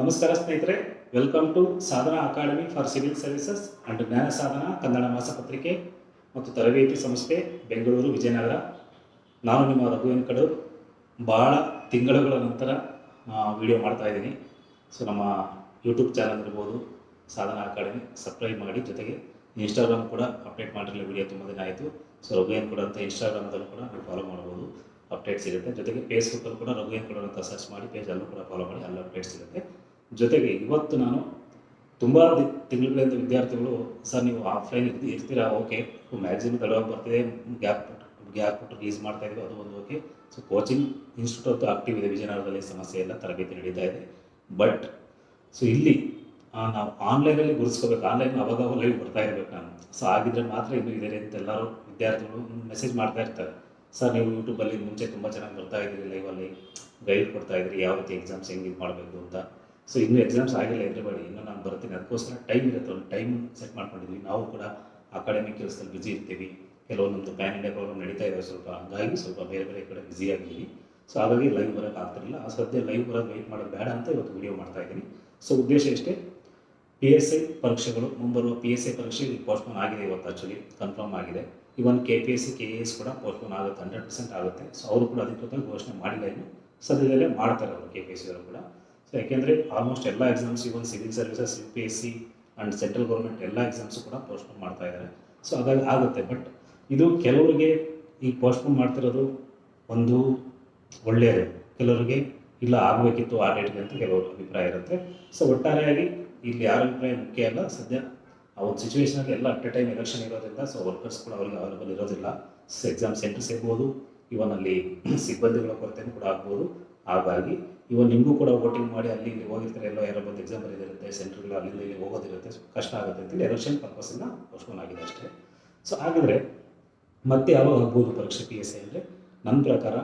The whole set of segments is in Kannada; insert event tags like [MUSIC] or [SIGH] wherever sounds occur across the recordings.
ನಮಸ್ಕಾರ ಸ್ನೇಹಿತರೆ welcome to Sadhana academy for civil services and Jnana Sadhana Kannada ಮಾಸಪತ್ರಿಕೆ ಮತ್ತು ತರಬೇತಿ ಸಂಸ್ಥೆ ಬೆಂಗಳೂರು ವಿಜಯನಗರ. ನಾನು ನಿಮ್ಮ ರಘುವನ್ ಕಡು ಭಾಳ ತಿಂಗಳುಗಳ ನಂತರ ವಿಡಿಯೋ ಮಾಡ್ತಾ ಇದ್ದೀನಿ. ಸೊ ನಮ್ಮ ಯೂಟ್ಯೂಬ್ ಚಾನಲ್ ಇರ್ಬೋದು, ಸಾಧನಾ ಅಕಾಡೆಮಿ ಸಬ್ಸ್ಕ್ರೈಬ್ ಮಾಡಿ ಜೊತೆಗೆ ಇನ್ಸ್ಟಾಗ್ರಾಮ್ ಕೂಡ ಅಪ್ಡೇಟ್ ಮಾಡಿರಲಿ ವಿಡಿಯೋ ತುಂಬ ದಿನ ಆಯಿತು. ಸೊ ರಘುವನ್ ಕೂಡ ಅಂತ ಇನ್ಸ್ಟಾಗ್ರಾಮದಲ್ಲೂ ಕೂಡ ನೀವು ಫಾಲೋ ಮಾಡ್ಬೋದು. ಅಪ್ಡೇಟ್ ಸಿಗುತ್ತೆ ಜೊತೆಗೆ ಫೇಸ್ಬುಕ್ಕಲ್ಲಿ ಕೂಡ ರಘುವನ್ ಕೂಡ ಅಂತ ಸರ್ಚ್ ಮಾಡಿ ಪೇಜ್ ಅಲ್ಲೂ ಕೂಡ ಫಾಲೋ ಮಾಡಿ ಅಲ್ಲಿ ಅಪ್ಡೇಟ್ ಸಿಗುತ್ತೆ ಜೊತೆಗೆ ಇವತ್ತು ನಾನು ತುಂಬ ತಿಂಗಳಿಂದ ವಿದ್ಯಾರ್ಥಿಗಳು, ಸರ್, ನೀವು ಆಫ್ಲೈನ್ ಇರ್ತಿ, ಇರ್ತೀರಾ? ಓಕೆ ಮ್ಯಾಗ್ಸಿನ್ ತಡವಾಗಿ ಬರ್ತಿದೆ. ಗ್ಯಾಪ್ ಗ್ಯಾಪ್ ಕೊಟ್ಟು ರಿಲೀಸ್ ಮಾಡ್ತಾ ಇದ್ದೀವಿ ಅದು ಒಂದು ಓಕೆ ಸೊ ಕೋಚಿಂಗ್ ಇನ್ಸ್ಟಿಟ್ಯೂಟ್ ಅಂತೂ ಆಕ್ಟಿವ್ ಇದೆ. ವಿಜಯನಗರದಲ್ಲಿ ಸಮಸ್ಯೆ ಇಲ್ಲ. ತರಬೇತಿ ನಡೀತಾ ಇದೆ. ಬಟ್ ಸೊ ಇಲ್ಲಿ ನಾವು ಆನ್ಲೈನಲ್ಲಿ ಗುರುಸ್ಕೋಬೇಕು ಆನ್ಲೈನ್ ಅವಾಗ ಲೈವ್ ಬರ್ತಾ ಇರ್ಬೇಕು ನಾನು. ಸೊ ಆಗಿದ್ರೆ ಮಾತ್ರ ಇನ್ನೂ ಇದೆ ಅಂತ ಎಲ್ಲರೂ ವಿದ್ಯಾರ್ಥಿಗಳು ಮೆಸೇಜ್ ಮಾಡ್ತಾ ಇರ್ತಾರೆ. ಸರ್, ನೀವು ಯೂಟ್ಯೂಬಲ್ಲಿ ಮುಂಚೆ ತುಂಬ ಚೆನ್ನಾಗಿ ಬರ್ತಾ ಇದ್ರಿ ಲೈವಲ್ಲಿ ಗೈಡ್ ಕೊಡ್ತಾ ಇದ್ದೀರಿ ಯಾವ ರೀತಿ ಎಕ್ಸಾಮ್ಸ್ ಹೆಂಗೆ ಇದು ಮಾಡಬೇಕು ಅಂತ. ಸೊ ಇನ್ನೂ ಎಕ್ಸಾಮ್ಸ್ ಆಗಿಲ್ಲ ಎವ್ರಿಬಡಿ ಇನ್ನೂ ನಾನು ಬರ್ತೀನಿ. ಅದಕ್ಕೋಸ್ಕರ ಟೈಮ್ ಇರುತ್ತೆ, ಒಂದು ಟೈಮ್ ಸೆಟ್ ಮಾಡ್ಕೊಂಡಿದ್ವಿ. ನಾವು ಕೂಡ ಅಕಾಡೆಮಿಕ್ ಕೆಲಸದಲ್ಲಿ ಬ್ಯುಸಿ ಇರ್ತೀವಿ. ಕೆಲವೊಂದೊಂದು ಪ್ಯಾನ್ ಇಂಡಿಯಾ ಪ್ರೋಗ್ರಾಮ್ ನಡೀತಾ ಇದೆ ಸ್ವಲ್ಪ, ಹಂಗಾಗಿ ಸ್ವಲ್ಪ ಬೇರೆ ಬೇರೆ ಕಡೆ ಬ್ಯುಸಿ ಆಗಿದ್ದೀವಿ. ಸೊ ಹಾಗಾಗಿ ಲೈವ್ ಬರೋಕ್ಕೆ ಆಗ್ತಿರಲಿಲ್ಲ. ಆ ಸದ್ಯ ಲೈವ್ ಬರೋದು ವೆಯ್ಟ್ ಮಾಡೋದು ಬೇಡ ಅಂತ ಇವತ್ತು ವಿಡಿಯೋ ಮಾಡ್ತಾ ಇದ್ದೀನಿ. ಸೊ ಉದ್ದೇಶ ಇಷ್ಟೇ ಪಿ ಎಸ್ ಐ ಪರೀಕ್ಷೆಗಳು, ಮುಂಬರುವ ಪಿ ಎಸ್ ಐ ಪರೀಕ್ಷೆ ಪೋಸ್ಟ್ಪೋನ್ ಆಗಿದೆ ಇವತ್ತು ಆ್ಯಕ್ಚುಲಿ ಕನ್ಫರ್ಮ್ ಆಗಿದೆ. Even K P S C K A S ಕೂಡ ಪೋಸ್ಟ್ಪೋನ್ ಆಗುತ್ತೆ ಹಂಡ್ರೆಡ್ ಪರ್ಸೆಂಟ್ ಆಗುತ್ತೆ. ಸೊ ಅವರು ಕೂಡ ಅಧಿಕೃತವಾಗಿ ಘೋಷಣೆ ಮಾಡಿಲ್ಲ ಇನ್ನು. ಸದ್ಯದಲ್ಲೇ ಮಾಡ್ತಾರೆ ಅವರು ಕೆ ಪಿ ಎಸ್ ಸಿ ಅವರು ಕೂಡ. ಸೊ ಯಾಕೆಂದರೆ ಆಲ್ಮೋಸ್ಟ್ ಎಲ್ಲ exams even civil services U P S C and central government ಎಲ್ಲ ಎಕ್ಸಾಮ್ಸು ಕೂಡ ಪೋಸ್ಟ್ಪೋನ್ ಮಾಡ್ತಾ ಇದ್ದಾರೆ. ಸೊ ಹಾಗಾಗಿ ಆಗುತ್ತೆ. ಬಟ್ ಇದು ಕೆಲವರಿಗೆ ಈ ಪೋಸ್ಟ್ಪೋನ್ ಮಾಡ್ತಿರೋದು ಒಂದು ಒಳ್ಳೆಯದು. ಕೆಲವರಿಗೆ ಇಲ್ಲ ಆಗಬೇಕಿತ್ತು ಆ ಡೇಟ್ಗೆ ಅಂತ ಕೆಲವರು ಅಭಿಪ್ರಾಯ ಇರುತ್ತೆ. ಸೊ ಒಟ್ಟಾರೆಯಾಗಿ ಇಲ್ಲಿ ಯಾರ ಅಭಿಪ್ರಾಯ ಮುಖ್ಯ ಅಲ್ಲ, ಸದ್ಯ ಆ ಒಂದು ಸಿಚುವೇಶನಲ್ಲಿ ಎಲ್ಲ ಅಟ್ ಎ ಟೈಮ್ ಎಲೆಕ್ಷನ್ ಇರೋದ್ರಿಂದ ಸೊ ವರ್ಕರ್ಸ್ ಕೂಡ ಅವರಿಗೆ ಅವೈಲೇಬಲ್ ಇರೋದಿಲ್ಲ. ಎಕ್ಸಾಮ್ ಸೆಂಟರ್ಸ್ ಇರ್ಬೋದು ಇವನ್ ಅಲ್ಲಿ [CLEARS THROAT] ಸಿಬ್ಬಂದಿಗಳ ಕೊರತೆನೂ ಕೂಡ ಆಗ್ಬೋದು. ಹಾಗಾಗಿ ಇವನ್ ನಿಮಗೂ ಕೂಡ ವೋಟಿಂಗ್ ಮಾಡಿ ಅಲ್ಲಿ ಇಲ್ಲಿ ಹೋಗಿರ್ತಾರೆ, ಎಲ್ಲ ಯಾರೋ ಬಂದು ಎಕ್ಸಾಮ್ ಬರೆದಿರುತ್ತೆ ಸೆಂಟ್ರ್ಗಳು ಅಲ್ಲಿಂದ ಇಲ್ಲಿ ಹೋಗೋದಿರುತ್ತೆ ಕಷ್ಟ ಆಗುತ್ತೆ ಅಂತೇಳಿ ಎಲೆಕ್ಷನ್ ಪರ್ಪಸ್ಸಿಂದ ಪೋಸ್ಟ್ಪೋನ್ ಆಗಿದೆ ಅಷ್ಟೇ. ಸೊ ಹಾಗಿದ್ರೆ, ಮತ್ತೆ ಯಾವಾಗ ಆಗ್ಬೋದು ಪರೀಕ್ಷೆ ಪಿ ಎಸ್ ಸಿ ಅಂದರೆ? ನನ್ನ ಪ್ರಕಾರ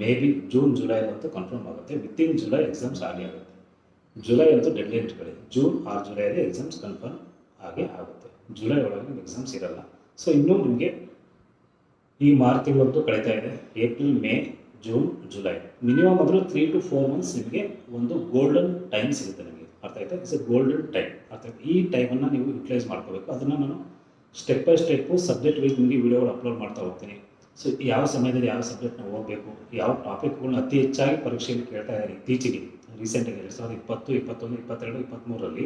ಮೇ ಬಿ ಜೂನ್ ಜುಲೈ ಅಂತೂ ಕನ್ಫರ್ಮ್ ಆಗುತ್ತೆ. ವಿತ್ ಇನ್ ಜುಲೈ ಎಕ್ಸಾಮ್ಸ್ ಆಗಿ ಆಗುತ್ತೆ. ಜುಲೈ ಅಂತೂ ಡೆಡ್ ಇಟ್ಕೊಳ್ಳಿ. ಜೂನ್ ಆರ್ ಜುಲೈಯಲ್ಲಿ ಎಕ್ಸಾಮ್ಸ್ ಕನ್ಫರ್ಮ್ ಆಗೇ ಆಗುತ್ತೆ. ಜುಲೈ ಒಳಗೆ ಎಕ್ಸಾಮ್ಸ್ ಇರಲ್ಲ. ಸೊ ಇನ್ನೂ ನಿಮಗೆ ಈ ಮಾರ್ಚ್ ತಿಂಗಳಂತೂ ಕಳೀತಾ ಇದೆ. April, May, June, July. Minimum ಆದರೂ ತ್ರೀ ಟು ಫೋರ್ ಮಂತ್ಸ್ ನಿಮಗೆ ಒಂದು ಗೋಲ್ಡನ್ ಟೈಮ್ ಸಿಗುತ್ತೆ ನಿಮಗೆ. ಅರ್ಥ ಆಯ್ತಾ? ಇಟ್ಸ್ ಎ ಗೋಲ್ಡನ್ ಟೈಮ್ ಅರ್ಥ ಆಯ್ತಾ? ಈ ಟೈಮನ್ನು ನೀವು ಯುಟಿಲೈಸ್ ಮಾಡ್ಕೋಬೇಕು. ಅದನ್ನು ನಾನು step by step subject wise ನಿಮಗೆ ವಿಡಿಯೋಗಳು ಅಪ್ಲೋಡ್ ಮಾಡ್ತಾ ಹೋಗ್ತೀನಿ. ಸೊ ಯಾವ ಸಮಯದಲ್ಲಿ ಯಾವ ಸಬ್ಜೆಕ್ಟ್ನ ಓದಬೇಕು? ಯಾವ ಟಾಪಿಕ್ಗಳನ್ನ ಅತಿ ಹೆಚ್ಚಾಗಿ ಪರೀಕ್ಷೆಯಲ್ಲಿ ಕೇಳ್ತಾ ಇದ್ದಾರೆ? ಇತ್ತೀಚೆಗೆ ರೀಸೆಂಟಾಗಿ ಎರಡು ಸಾವಿರದ ಇಪ್ಪತ್ತು, ಇಪ್ಪತ್ತೊಂದು, ಇಪ್ಪತ್ತೆರಡು ಇಪ್ಪತ್ತ್ಮೂರರಲ್ಲಿ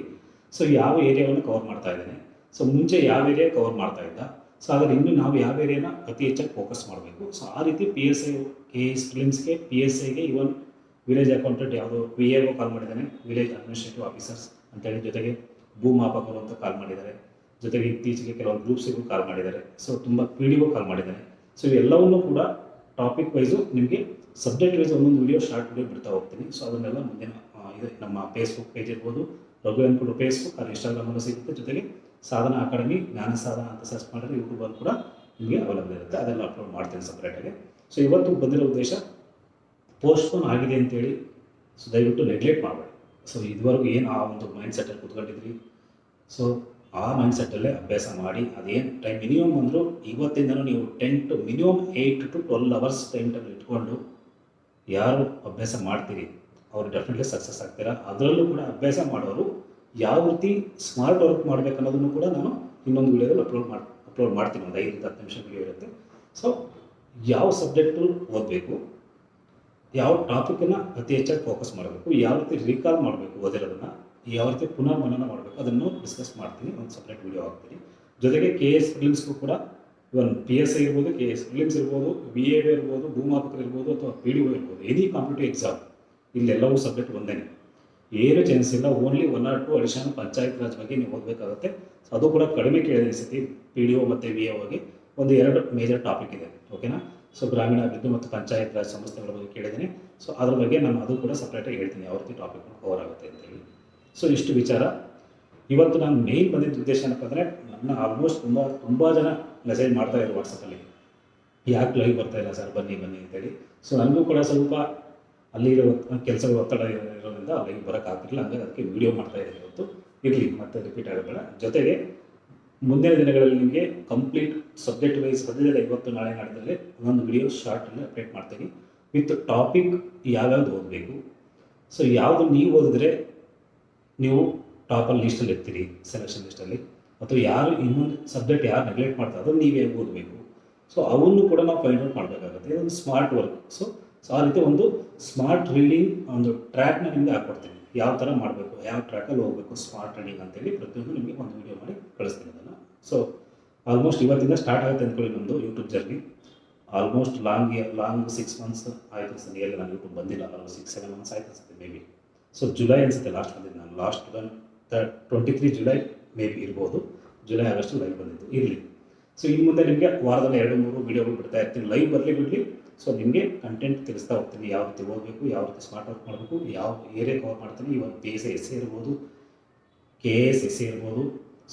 ಸೊ ಯಾವ ಏರಿಯಾವನ್ನು ಕವರ್ ಮಾಡ್ತಾ ಇದ್ದೇನೆ? ಸೊ ಮುಂಚೆ ಯಾವ ಏರಿಯಾ ಕವರ್ ಮಾಡ್ತಾ ಇದ್ದ? ಸೊ ಆದರೆ ಇನ್ನು ನಾವು ಯಾವ ಏರಿಯಾನ ಅತಿ ಹೆಚ್ಚಾಗಿ ಫೋಕಸ್ ಮಾಡಬೇಕು? ಸೊ ಆ ರೀತಿ P S I K S ಫಿಲಿಮ್ಸ್ಗೆ P S ಐಗೆ ಇವನ್ ವಿಲೇಜ್ ಅಕೌಂಟೆಂಟ್ ಯಾವುದೋ ವಿ ಎ ಕಾಲ್ ಮಾಡಿದ್ದಾನೆ. ವಿಲೇಜ್ ಅಡ್ಮಿನಿಸ್ಟ್ರೇಟಿವ್ ಆಫೀಸರ್ಸ್ ಅಂತೇಳಿ ಜೊತೆಗೆ ಭೂಮಾಪಕರು ಅಂತ ಕಾಲ್ ಮಾಡಿದ್ದಾರೆ. ಜೊತೆಗೆ ಇತ್ತೀಚೆಗೆ ಕೆಲವೊಂದು ಗ್ರೂಪ್ಸಿಗೂ ಕಾಲ್ ಮಾಡಿದ್ದಾರೆ. ಸೊ ತುಂಬ ಪಿ ಡಿ ಕಾಲ್ ಮಾಡಿದ್ದಾರೆ ಸೊ ಇವೆಲ್ಲವನ್ನೂ ಕೂಡ ಟಾಪಿಕ್ ವೈಸು ನಿಮಗೆ ಸಬ್ಜೆಕ್ಟ್ ವೈಸ್ ಒಂದೊಂದು ವಿಡಿಯೋ ಶಾರ್ಟ್ ವಿಡಿಯೋ ಬಿಡ್ತಾ ಹೋಗ್ತೀನಿ. ಸೊ ಅದನ್ನೆಲ್ಲ ಮುಂದಿನ ಇದೆ ನಮ್ಮ ಫೇಸ್ಬುಕ್ ಪೇಜ್ ಇರ್ಬೋದು. ರಘು ಅನ್ಕೊಂಡು ಫೇಸ್ಬುಕ್ ಅಲ್ಲಿ ಇನ್ಸ್ಟಾಗ್ರಾಮಲ್ಲೂ ಸಿಗುತ್ತೆ. ಜೊತೆಗೆ ಸಾಧನ ಅಕಾಡೆಮಿ, ಜ್ಞಾನ ಸಾಧನ ಅಂತ ಸರ್ಚ್ ಮಾಡಿದ್ರೆ ಯೂಟ್ಯೂಬಲ್ಲಿ ಕೂಡ ನಿಮಗೆ ಅವೈಲಬಲ್ ಇರುತ್ತೆ. ಅದೆಲ್ಲ ಅಪ್ಲೋಡ್ ಮಾಡ್ತೀನಿ ಸಪ್ರೇಟಾಗಿ ಸೊ ಇವತ್ತು ಬಂದಿರೋ ಉದ್ದೇಶ ಪೋಸ್ಟ್ಪೋನ್ ಆಗಿದೆ ಅಂತೇಳಿ ಸೊ ದಯವಿಟ್ಟು ನೆಗ್ಲೆಕ್ಟ್ ಮಾಡಬೇಡಿ. ಸೊ ಇದುವರೆಗೂ ಏನು ಆ ಒಂದು ಮೈಂಡ್ ಸೆಟ್ಟಲ್ಲಿ ಕೂತ್ಕೊಂಡಿದ್ರಿ? ಸೊ ಆ ಮೈಂಡ್ ಸೆಟ್ಟಲ್ಲೇ ಅಭ್ಯಾಸ ಮಾಡಿ, ಅದೇನು ಟೈಮ್ ಮಿನಿಮಮ್ ಅಂದರೂ ಇವತ್ತಿಂದನೂ ನೀವು ten to minimum eight to twelve hours time table ಇಟ್ಕೊಂಡು ಯಾರು ಅಭ್ಯಾಸ ಮಾಡ್ತೀರಿ? ಅವರು ಡೆಫಿನೆಟ್ಲಿ ಸಕ್ಸಸ್ ಆಗ್ತೀರಾ? ಅದರಲ್ಲೂ ಕೂಡ ಅಭ್ಯಾಸ ಮಾಡೋರು ಯಾವ ರೀತಿ ಸ್ಮಾರ್ಟ್ ವರ್ಕ್ ಮಾಡಬೇಕನ್ನೋದನ್ನು ಕೂಡ ನಾನು ಇನ್ನೊಂದು ವಿಡಿಯೋದಲ್ಲಿ ಅಪ್ಲೋಡ್ ಮಾಡಿ ಅಪ್ಲೋಡ್ ಮಾಡ್ತೀನಿ. ಒಂದು ಐದರಿಂದ ಹತ್ತು ನಿಮಿಷ ವಿಡಿಯೋ ಇರುತ್ತೆ. ಸೊ ಯಾವ ಸಬ್ಜೆಕ್ಟು ಓದಬೇಕು, ಯಾವ ಟಾಪಿಕನ್ನು ಅತಿ ಹೆಚ್ಚಾಗಿ ಫೋಕಸ್ ಮಾಡಬೇಕು, ಯಾವ ರೀತಿ ರೀಕಾಲ್ ಮಾಡಬೇಕು ಓದಿರೋದನ್ನು, ಯಾವ ರೀತಿ ಪುನಃ ಮನನ ಮಾಡಬೇಕು ಅದನ್ನು ಡಿಸ್ಕಸ್ ಮಾಡ್ತೀನಿ. ಒಂದು ಸಪ್ರೇಟ್ ವಿಡಿಯೋ ಹಾಕ್ತೀನಿ. ಜೊತೆಗೆ ಕೆ ಎಸ್ ಫಿಲಿಮ್ಸ್ಗೂ ಕೂಡ ಇವನ್ ಪಿ ಎಸ್ ಐ ಇರ್ಬೋದು ಕೆ ಎಸ್ ಫಿಲಿಮ್ಸ್ ಇರ್ಬೋದು ಬಿ ಎ ಇರ್ಬೋದು ಭೂಮಾಪಕರು ಇರ್ಬೋದು ಅಥವಾ ಪಿ ಡಿ ಒ ಇರ್ಬೋದು ಎನಿ ಕಾಂಪಿಟೇಟಿವ್ ಎಕ್ಸಾಮ್ ಇಲ್ಲೆಲ್ಲವೂ ಸಬ್ಜೆಕ್ಟ್ ಒಂದೇ. ಏನು ಚಾನ್ಸ್ ಇಲ್ಲ only one or two addition panchayat raj ಬಗ್ಗೆ ನೀವು ಓದಬೇಕಾಗುತ್ತೆ. ಅದು ಕೂಡ ಕಡಿಮೆ ಕೇಳಿದ ಸತಿ ಪಿ ಡಿ ಒ ಮತ್ತು ವಿ ಹೋಗಿ ಒಂದು ಎರಡು ಮೇಜರ್ ಟಾಪಿಕ್ ಇದೆ. ಓಕೆನಾ ಸೊ ಗ್ರಾಮೀಣಾಭಿವೃದ್ಧಿ ಮತ್ತು ಪಂಚಾಯತ್ ರಾಜ್ ಸಂಸ್ಥೆಗಳ ಬಗ್ಗೆ ಕೇಳಿದ್ದೀನಿ. ಸೊ ಅದ್ರ ಬಗ್ಗೆ ನಾನು ಅದು ಕೂಡ ಸಪ್ರೇಟಾಗಿ ಹೇಳ್ತೀನಿ, ಯಾವ ರೀತಿ ಟಾಪಿಕ್ ಕವರ್ ಆಗುತ್ತೆ ಅಂತೇಳಿ ಸೊ ಇಷ್ಟು ವಿಚಾರ. ಇವತ್ತು ನಾನು ಮೇಯ್ನ್ ಬಂದಿದ್ದ ಉದ್ದೇಶ ಏನಪ್ಪ ಅಂದರೆ, ನನ್ನ ಆಲ್ಮೋಸ್ಟ್ ತುಂಬ ತುಂಬ ಜನ ಮೆಸೇಜ್ ಮಾಡ್ತಾ ಇದ್ರು ವಾಟ್ಸಪ್ಪಲ್ಲಿ ಯಾಕೆ ಲೈವ್ ಬರ್ತಾ ಇಲ್ಲ ಸರ್ ಬನ್ನಿ ಬನ್ನಿ ಅಂತೇಳಿ ಸೊ ನನಗೂ ಕೂಡ ಸ್ವಲ್ಪ ಅಲ್ಲಿ ಇರೋ ಕೆಲಸಗಳು ಒತ್ತಡ ಇರೋದ್ರಿಂದ ಅಲ್ಲಿಗೆ ಬರೋಕ್ಕಾಗ್ತಿರಲಿಲ್ಲ ಹಂಗಾಗಿ ಅದಕ್ಕೆ ವಿಡಿಯೋ ಮಾಡ್ತಾ ಇದ್ದೀನಿ ಇವತ್ತು. ಇರಲಿ, ಮತ್ತೆ ರಿಪೀಟ್ ಆಗಬೇಡ ಜೊತೆಗೆ ಮುಂದಿನ ದಿನಗಳಲ್ಲಿ ನಿಮಗೆ ಕಂಪ್ಲೀಟ್ ಸಬ್ಜೆಕ್ಟ್ ವೈಸ್ ಸದ್ಯದಲ್ಲಿ ಇವತ್ತು ನಾಳೆ ನಾಡಿದಲ್ಲಿ ಒಂದೊಂದು ವಿಡಿಯೋ ಶಾರ್ಟಲ್ಲಿ ಅಪ್ಡೇಟ್ ಮಾಡ್ತೀನಿ. ವಿತ್ ಟಾಪಿಕ್ ಯಾವ್ಯಾವ್ದು ಓದಬೇಕು? ಸೊ ಯಾವುದು ನೀವು ಓದಿದ್ರೆ ನೀವು ಟಾಪಲ್ಲಿ ಲಿಸ್ಟಲ್ಲಿ ಇರ್ತೀರಿ ಸೆಲೆಕ್ಷನ್ ಲಿಸ್ಟಲ್ಲಿ ಅಥವಾ ಯಾರು ಇನ್ನೊಂದು ಸಬ್ಜೆಕ್ಟ್ ಯಾರು ನೆಗ್ಲೆಕ್ಟ್ ಮಾಡ್ತಾರೆ ಅದನ್ನು ಹೇಗೆ ಓದಬೇಕು. ಸೊ ಅವನ್ನು ಕೂಡ ನಾವು ಫೈಂಡ್ ಔಟ್ ಮಾಡಬೇಕಾಗುತ್ತೆ. ಇದೊಂದು ಸ್ಮಾರ್ಟ್ ವರ್ಕ್ ಸೊ ಸೊ ಆ ರೀತಿ ಒಂದು ಸ್ಮಾರ್ಟ್ ರೀಡಿಂಗ್ ಒಂದು ಟ್ರ್ಯಾಕ್ನ ನಿಮಗೆ ಹಾಕ್ಕೊಡ್ತೀನಿ ಯಾವ ಥರ ಮಾಡಬೇಕು, ಯಾವ ಟ್ರ್ಯಾಕಲ್ಲಿ ಹೋಗಬೇಕು ಸ್ಮಾರ್ಟ್ ರೀಡಿಂಗ್ ಅಂತೇಳಿ ಪ್ರತಿಯೊಂದು ನಿಮಗೆ ಒಂದು ವಿಡಿಯೋ ಮಾಡಿ ಕಳಿಸ್ತೀನಿ ಅದನ್ನು. ಸೊ ಆಲ್ಮೋಸ್ಟ್ ಇವತ್ತಿಂದ ಸ್ಟಾರ್ಟ್ ಆಗುತ್ತೆ ಅಂದ್ಕೊಳ್ಳಿ ನಮ್ಮದು YouTube journey almost long long six months ಆಯಿತು ಅನ್ಸುತ್ತೆ. ನಾನು ಯೂಟ್ಯೂಬ್ ಬಂದಿಲ್ಲ. ನಾನು ಸಿಕ್ಸ್ ಸೆವೆನ್ ಮಂತ್ಸ್ ಆಯ್ತು ಅನ್ಸುತ್ತೆ ಮೇ ಬಿ ಸೊ ಜುಲೈ ಅನಿಸುತ್ತೆ ಲಾಸ್ಟ್ ಬಂದಿದ್ದು ನಾನು. Last twenty three July maybe ಇರ್ಬೋದು. ಜುಲೈ ಆಗಸ್ಟ್ ಲೈವ್ ಬಂದಿದ್ದು. ಇರಲಿ. ಸೊ ಇನ್ನು ಮುಂದೆ ನಿಮಗೆ ವಾರದಲ್ಲಿ ಎರಡು, ಮೂರು ವೀಡಿಯೋಗಳು ಬಿಡ್ತಾ ಇರ್ತೀನಿ. ಲೈವ್ ಬರಲಿ ಬಿಡಲಿ. ಸೊ ನಿಮಗೆ ಕಂಟೆಂಟ್ ತಿಳಿಸ್ತಾ ಹೋಗ್ತೀನಿ. ಯಾವ ರೀತಿ ಓದಬೇಕು, ಯಾವ ರೀತಿ ಸ್ಮಾರ್ಟ್ ವರ್ಕ್ ಮಾಡಬೇಕು, ಯಾವ ಏರಿಯಾ ಕವರ್ ಮಾಡ್ತೀನಿ. ಇವನ್ ಪಿ ಎಸ್ ಎಸ್ ಇರ್ಬೋದು ಕೆ ಎಸ್ ಎಸ್ ಇರ್ಬೋದು.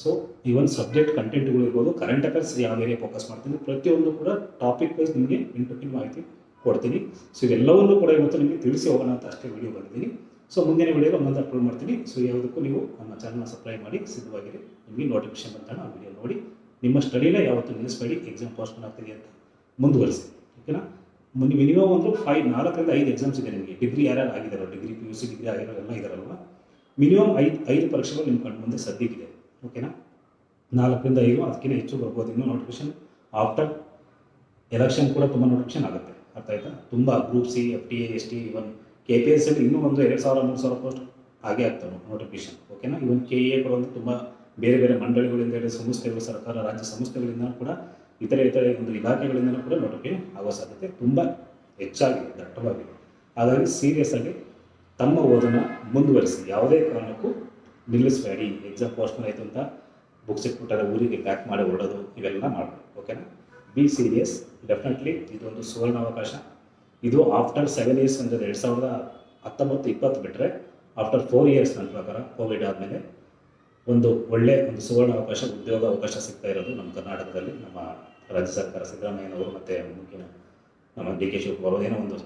ಸೊ ಇವನ್ ಸಬ್ಜೆಕ್ಟ್ ಕಂಟೆಂಟ್ಗಳು ಇರ್ಬೋದು. ಕರೆಂಟ್ ಅಫೇರ್ಸ್ ಯಾವ ಏರಿಯಾ ಫೋಕಸ್ ಮಾಡ್ತೀನಿ. ಪ್ರತಿಯೊಂದು ಕೂಡ ಟಾಪಿಕ್ ವೈಸ್ ನಿಮಗೆ ಇಂಟು ಪಿನ್ ಮಾಹಿತಿ ಕೊಡ್ತೀನಿ. ಸೊ ಇದೆಲ್ಲವನ್ನೂ ಕೂಡ ಇವತ್ತು ನಿಮಗೆ ತಿಳಿಸಿ ಹೋಗೋಣ ಅಂತ ಅಷ್ಟೇ ವಿಡಿಯೋ ಬಂದಿದ್ದೀನಿ. ಸೊ ಮುಂದಿನ ವಿಡಿಯೋ ಒಂದೊಂದು ಅಪ್ಲೋಡ್ ಮಾಡ್ತೀನಿ. ಸೊ ಯಾವುದಕ್ಕೂ ನೀವು ನಮ್ಮ ಚಾನಲ್ನ ಸಬ್ಸ್ಕ್ರೈಬ್ ಮಾಡಿ ಸಿದ್ಧವಾಗಿರಿ. ನಿಮಗೆ ನೋಟಿಫಿಕೇಶನ್ ಬರ್ತಾನೆ ಆ ವಿಡಿಯೋ ನೋಡಿ. ನಿಮ್ಮ ಸ್ಟಡಿನ ಯಾವತ್ತು ನಿಲ್ಲಿಸಬೇಡಿ. ಎಕ್ಸಾಮ್ ಪೋಸ್ಟ್ ಮಾಡ್ತೀನಿ ಅಂತ ಮುಂದುವರಿಸಿ. ಓಕೆನಾ ಮುಂದೆ ಮಿನಿಮಮ್ ಒಂದು ಫೈವ್ ನಾಲ್ಕರಿಂದ ಐದು ಎಕ್ಸಾಮ್ಸ್ ಇದೆ ನಿಮಗೆ. ಡಿಗ್ರಿ ಯಾರ್ಯಾರು ಆಗಿದಾರೋ degree P U C degree ಎಲ್ಲ ಇದಾರಲ್ವ? ಮಿನಿಮಮ್ ಐದು ಐದು ಪರೀಕ್ಷೆಗಳು ನಿಮ್ಮ ಕಣ್ಣು ಮುಂದೆ ಸದ್ಯಕ್ಕಿದೆ ಓಕೆನಾ ನಾಲ್ಕರಿಂದ ಐದು, ಅದಕ್ಕಿಂತ ಹೆಚ್ಚು ಬರ್ಬೋದು ಇನ್ನೂ ನೋಟಿಫಿಕೇಶನ್ ಆಫ್ಟರ್ ಎಲೆಕ್ಷನ್ ಕೂಡ ತುಂಬ ನೋಟಿಫಿಕೇಶನ್ ಆಗುತ್ತೆ. ಅರ್ಥ ಆಯ್ತಾ? ತುಂಬ group C F T A S T even K P S ಅಲ್ಲಿ ಇನ್ನೂ ಒಂದು ಎರಡು ಸಾವಿರ, ಮೂರು ಸಾವಿರ ಪೋಸ್ಟ್ ಹಾಗೆ ಆಗ್ತವೆ ನೋಟಿಫಿಕೇಶನ್ ಓಕೆನಾ ಇವನ್ ಕೆ ಎ ಕೂಡ ಒಂದು ತುಂಬ ಬೇರೆ ಬೇರೆ ಮಂಡಳಿಗಳಿಂದ ಸಂಸ್ಥೆಗಳು, ಸರ್ಕಾರ, ರಾಜ್ಯ ಸಂಸ್ಥೆಗಳಿಂದ ಕೂಡ ಇತರೆ ಇತರೆ ಒಂದು ಇಲಾಖೆಗಳಿಂದಲೂ ಕೂಡ ನೋಡೋಕ್ಕೆ ಆಗುವ ಸಾಧ್ಯತೆ ತುಂಬ ಹೆಚ್ಚಾಗಿದೆ ದಟ್ಟವಾಗಿದೆ. ಹಾಗಾಗಿ ಸೀರಿಯಸ್ ಆಗಿ ತಮ್ಮ ಓದನ್ನು ಮುಂದುವರಿಸಿ, ಯಾವುದೇ ಕಾರಣಕ್ಕೂ ನಿಲ್ಲಿಸಬೇಡಿ. ಎಕ್ಸಾಮ್ ಪೋಸ್ಟ್ ಆಯಿತು ಅಂತ ಬುಕ್ಸ್ ಇಟ್ಬಿಟ್ಟಾರೆ ಊರಿಗೆ ಪ್ಯಾಕ್ ಮಾಡಿ ಹೊರಡೋದು ಇವೆಲ್ಲ ಮಾಡಬೇಕು ಓಕೆನಾ ಬಿ ಸೀರಿಯಸ್ ಡೆಫಿನೆಟ್ಲಿ ಇದೊಂದು ಸುವರ್ಣ ಅವಕಾಶ ಇದು ಆಫ್ಟರ್ ಸೆವೆನ್ ಇಯರ್ಸ್ ಅಂದರೆ ಎರಡು ಸಾವಿರದ ಹತ್ತೊಂಬತ್ತು ಇಪ್ಪತ್ತು ಬಿಟ್ಟರೆ ಆಫ್ಟರ್ ಫೋರ್ ಇಯರ್ಸ್ ನನ್ನ ಪ್ರಕಾರ ಕೋವಿಡ್ ಆದಮೇಲೆ ಒಂದು ಒಳ್ಳೆ ಒಂದು ಸುವರ್ಣ ಅವಕಾಶ, ಉದ್ಯೋಗ ಅವಕಾಶ ಸಿಗ್ತಾ ಇರೋದು ನಮ್ಮ ಕರ್ನಾಟಕದಲ್ಲಿ. ನಮ್ಮ ರಾಜ್ಯ ಸರ್ಕಾರ ಸಿದ್ದರಾಮಯ್ಯನವರು ಮತ್ತು ಮುಖ್ಯ ನಮ್ಮ ಡಿ ಕೆ ಶಿವಕುಮಾರ್ ಏನೋ ಒಂದು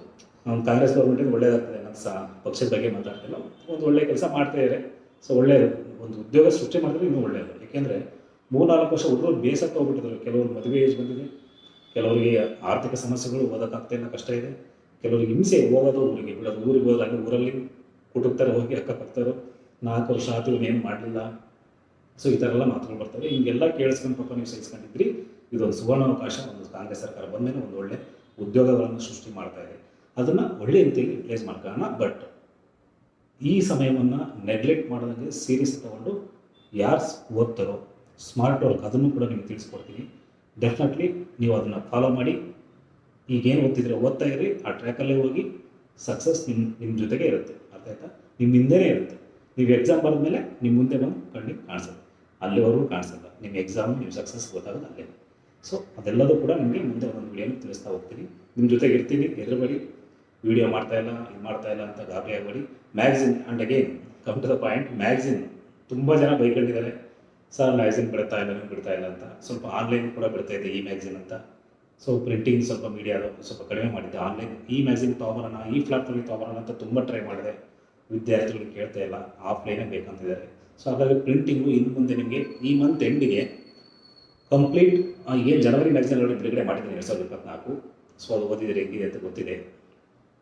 ನಮ್ಮ ಕಾಂಗ್ರೆಸ್ ಗೌರ್ಮೆಂಟ್ ಒಳ್ಳೇದಾಗ್ತದೆ. ಅನ್ನೋದು ಸಹ ಪಕ್ಷದ ಬಗ್ಗೆ ಮಾತಾಡ್ತಿಲ್ಲ. ಒಂದು ಒಳ್ಳೆ ಕೆಲಸ ಮಾಡ್ತಾ ಇದ್ದಾರೆ. ಸೊ ಒಳ್ಳೆ ಒಂದು ಉದ್ಯೋಗ ಸೃಷ್ಟಿ ಮಾಡಿದ್ರೆ ಇನ್ನೂ ಒಳ್ಳೆಯದು ಏಕೆಂದರೆ ಮೂರ್ನಾಲ್ಕು ವರ್ಷ ಹುಡುಗರು ಬೇಸತ್ತು ಹೋಗ್ಬಿಟ್ಟಿದ್ರು ಕೆಲವರು ಮದುವೆ ಏಜ್ ಬಂದಿದೆ. ಕೆಲವರಿಗೆ ಆರ್ಥಿಕ ಸಮಸ್ಯೆಗಳು ಓದೋಕ್ಕಾಗ್ತಾ ಇಲ್ಲ ಕಷ್ಟ ಇದೆ. ಕೆಲವರಿಗೆ ಹಿಂಸೆ ಹೋಗೋದು ಊರಿಗೆ ಬಿಡೋದು. ಊರಿಗೆ ಹೋದಾಗ ಊರಲ್ಲಿ ಕುಟುಕ್ತಾರೆ, ಹೋಗಿ ಅಕ್ಕಪಕ್ತರು ನಾಲ್ಕು ವರ್ಷ ಆತು ಏನು ಮಾಡಲಿಲ್ಲ. ಸೊ ಈ ಥರ ಎಲ್ಲ ಮಾತುಗಳು ಬರ್ತವೆ. ಹಿಂಗೆಲ್ಲ ಕೇಳಿಸ್ಕೊಂಡು ಪಾಪ ನೀವು ಸಹಿಸ್ಕೊಂಡಿದ್ರಿ. ಇದೊಂದು ಸುವರ್ಣಾವಕಾಶ, ಒಂದು ಕಾಂಗ್ರೆಸ್ ಸರ್ಕಾರ ಬಂದೇ ಒಂದು ಒಳ್ಳೆ ಉದ್ಯೋಗಗಳನ್ನು ಸೃಷ್ಟಿ ಮಾಡ್ತಾ ಇದೆ. ಅದನ್ನು ಒಳ್ಳೆ ರೀತಿಯಲ್ಲಿ ಪ್ಲೇಸ್ ಮಾಡ್ಕೊಳ್ಳೋಣ. ಬಟ್ ಈ ಸಮಯವನ್ನು ನೆಗ್ಲೆಕ್ಟ್ ಮಾಡೋದಂಗೆ ಸೀರಿಯಸ್ ತಗೊಂಡು ಯಾರು ಓದ್ತಾರೋ ಸ್ಮಾರ್ಟ್ ವರ್ಕ್ ಅದನ್ನು ಕೂಡ ನಿಮಗೆ ತಿಳಿಸ್ಕೊಡ್ತೀನಿ. ಡೆಫಿನೆಟ್ಲಿ ನೀವು ಅದನ್ನು ಫಾಲೋ ಮಾಡಿ. ಈಗೇನು ಓದ್ತಿದ್ರೆ ಓದ್ತಾ ಇರಿ ಆ ಟ್ರ್ಯಾಕಲ್ಲೇ ಹೋಗಿ ಸಕ್ಸಸ್ ನಿಮ್ಮ ನಿಮ್ಮ ಜೊತೆಗೆ ಇರುತ್ತೆ. ಅರ್ಥ ಆಯ್ತಾ? ನಿಮ್ಮ ಹಿಂದೆನೇ ಇರುತ್ತೆ. ನೀವು ಎಕ್ಸಾಮ್ ಬರೆದ್ಮೇಲೆ ನಿಮ್ಮ ಮುಂದೆ ಬಂದು ಕಣ್ಣಿಗೆ ಕಾಣಿಸುತ್ತೆ. ಅಲ್ಲಿವರೆಗೂ ಕಾಣಿಸಲ್ಲ. ನಿಮ್ಮ ಎಕ್ಸಾಮ್ ನಿಮ್ಮ ಸಕ್ಸಸ್ ಗೊತ್ತಾಗೋದು ಅಲ್ಲೇ. ಸೊ ಅದೆಲ್ಲದೂ ಕೂಡ ನಿಮಗೆ ಮುಂದೆ ಒಂದೊಂದು ವಿಡಿಯೋನ ತಿಳಿಸ್ತಾ ಹೋಗ್ತೀನಿ. ನಿಮ್ಮ ಜೊತೆಗೆ ಇರ್ತೀನಿ, ಹೆದರಬೇಡಿ. ವಿಡಿಯೋ ಮಾಡ್ತಾ ಇಲ್ಲ, ಇದು ಮಾಡ್ತಾ ಇಲ್ಲ ಅಂತ ಗಾಬರಿ ಆಗಬೇಡಿ. Magazine and again come to the point magazine ತುಂಬ ಜನ ಬೈಕೊಂಡಿದ್ದಾರೆ. ಸರ್ ಮ್ಯಾಗ್ಝಿನ್ ಬಿಡ್ತಾ ಇಲ್ಲ, ನೀವು ಬಿಡ್ತಾ ಇಲ್ಲ ಅಂತ. ಸ್ವಲ್ಪ ಆನ್ಲೈನ್ ಕೂಡ ಬಿಡ್ತಾ ಇದೆ ಈ ಮ್ಯಾಗ್ಝಿನ್ ಅಂತ. ಸೊ ಪ್ರಿಂಟಿಂಗ್ ಸ್ವಲ್ಪ ಮೀಡಿಯಾದ ಸ್ವಲ್ಪ ಕಡಿಮೆ ಮಾಡಿದ್ದೆ ಆನ್ಲೈನ್ ಈ ಮ್ಯಾಗ್ಝಿನ್ ತೊಗೊಬರೋಣ, ಈ ಪ್ಲಾಟ್ಫಾರ್ಮಿಗೆ ತೊಗೊಬರೋಣ ಅಂತ ತುಂಬ ಟ್ರೈ ಮಾಡಿದೆ. ವಿದ್ಯಾರ್ಥಿಗಳು ಕೇಳ್ತಾ ಇಲ್ಲ ಆಫ್ಲೈನೇ ಬೇಕಂತಿದ್ದಾರೆ. ಸೊ ಹಾಗಾಗಿ ಪ್ರಿಂಟಿಂಗು ಇನ್ನು ಮುಂದೆ ನಿಮಗೆ ಈ ಮಂತ್ ಎಂಡಿಗೆ ಕಂಪ್ಲೀಟ್ ಏನು ಜನವರಿ ಮ್ಯಾಗ್ಝಿನ್ ಅಲ್ಲಿ ಬಿಡುಗಡೆ ಮಾಡಿದ್ದೀನಿ ಎರಡು ಸಾವಿರದ ಇಪ್ಪತ್ನಾಲ್ಕು. ಸೊ ಅದು ಓದಿದರೆ ಹೆಂಗಿದೆ ಅಂತ ಗೊತ್ತಿದೆ.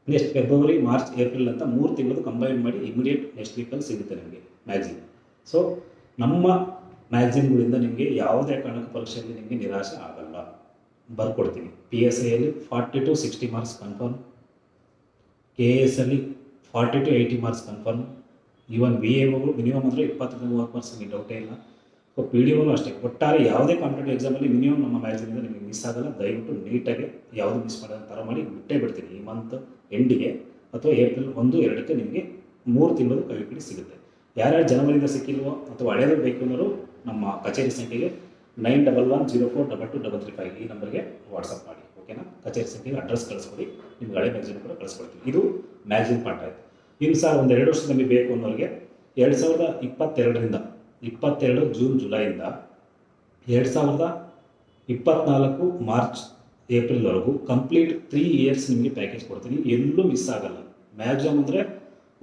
ನೆಕ್ಸ್ಟ್ ಫೆಬ್ರವರಿ ಮಾರ್ಚ್ ಏಪ್ರಿಲ್ ಅಂತ ಮೂರು ತಿಂಗಳು ಕಂಬೈನ್ ಮಾಡಿ ಇಮಿಡಿಯೇಟ್ ನೆಕ್ಸ್ಟ್ ವೀಕಲ್ಲಿ ಸಿಗುತ್ತೆ ನಿಮಗೆ ಮ್ಯಾಗ್ಝಿನ್ ಸೊ ನಮ್ಮ ಮ್ಯಾಗ್ಝಿನ್ಗಳಿಂದ ನಿಮಗೆ ಯಾವುದೇ ಕಾರಣಕ್ಕೆ ಪರೀಕ್ಷೆಯಲ್ಲಿ ನಿಮಗೆ ನಿರಾಶೆ ಆಗಲ್ಲ. ಬರ್ಕೊಡ್ತೀನಿ. P S ಐಯಲ್ಲಿ forty to sixty marks confirm K A S ಅಲ್ಲಿ forty to eighty marks confirm even B ಎಗಳು ಮಿನಿಮಮ್ ಅಂದರೆ ಇಪ್ಪತ್ತರಿಂದ ಮೂವತ್ತು ಪರ್ಸೆಂಟ್ ಡೌಟೇ ಇಲ್ಲ. ಸೊ ಪಿ ಡಿ ಒನು ಅಷ್ಟೇ. ಒಟ್ಟಾರೆ ಯಾವುದೇ ಕಾಂಪಿಟೇಟಿವ್ ಎಕ್ಸಾಮಲ್ಲಿ ಮಿನಿಮಮ್ ನಮ್ಮ ಮ್ಯಾಗ್ಝಿನಿಂದ ನಿಮಗೆ ಮಿಸ್ ಆಗಲ್ಲ. ದಯವಿಟ್ಟು ನೀಟಾಗಿ ಯಾವುದು ಮಿಸ್ ಮಾಡೋದು ಥರ ಮಾಡಿ ಬಿಟ್ಟೇ ಬಿಡ್ತೀನಿ. ಈ ಮಂತ್ ಎಂಡಿಗೆ ಅಥವಾ ಏಪ್ರಿಲ್ ಒಂದು, ಎರಡಕ್ಕೆ ನಿಮಗೆ ಮೂರು ತಿಂಗಳು ಕವಿಪಿಡಿ ಸಿಗುತ್ತೆ. ಯಾರ್ಯಾರು ಜನವರಿಂದ ಸಿಕ್ಕಿಲ್ವೋ ಅಥವಾ ಹಳೆಯದು ಬೇಕು ಅನ್ನೋರು ನಮ್ಮ ಕಚೇರಿ ಸಂಖ್ಯೆಗೆ nine double one zero four double two double three five ಈ ನಂಬರ್ಗೆ ವಾಟ್ಸಪ್ ಮಾಡಿ. ಓಕೆನಾ ಕಚೇರಿ ಸಂಖ್ಯೆಗೆ ಅಡ್ರೆಸ್ ಕಳಿಸ್ಕೊಡಿ. ನಿಮ್ಗೆ ಹಳೆ ಮ್ಯಾಗ್ಝಿನ್ ಕೂಡ ಕಳಿಸ್ಕೊಡ್ತೀವಿ. ಇದು ಮ್ಯಾಗ್ಝಿನ್ ಪಾರ್ಟ್ ಆಯಿತು. ಇನ್ನು ಸರ್ ಒಂದು ಎರಡು ವರ್ಷ ನಮಗೆ ಬೇಕು ಅನ್ನೋರಿಗೆ ಎರಡು ಸಾವಿರದ ಇಪ್ಪತ್ತೆರಡರಿಂದ, ಇಪ್ಪತ್ತೆರಡು ಜೂನ್ ಜುಲೈಯಿಂದ ಎರಡು ಸಾವಿರದ ಇಪ್ಪತ್ನಾಲ್ಕು ಮಾರ್ಚ್ ಏಪ್ರಿಲ್ವರೆಗೂ ಕಂಪ್ಲೀಟ್ ತ್ರೀ ಇಯರ್ಸ್ ನಿಮಗೆ ಪ್ಯಾಕೇಜ್ ಕೊಡ್ತೀನಿ. ಎಲ್ಲೂ ಮಿಸ್ ಆಗಲ್ಲ. ಮ್ಯಾಕ್ಸಿಮಮ್ ಅಂದರೆ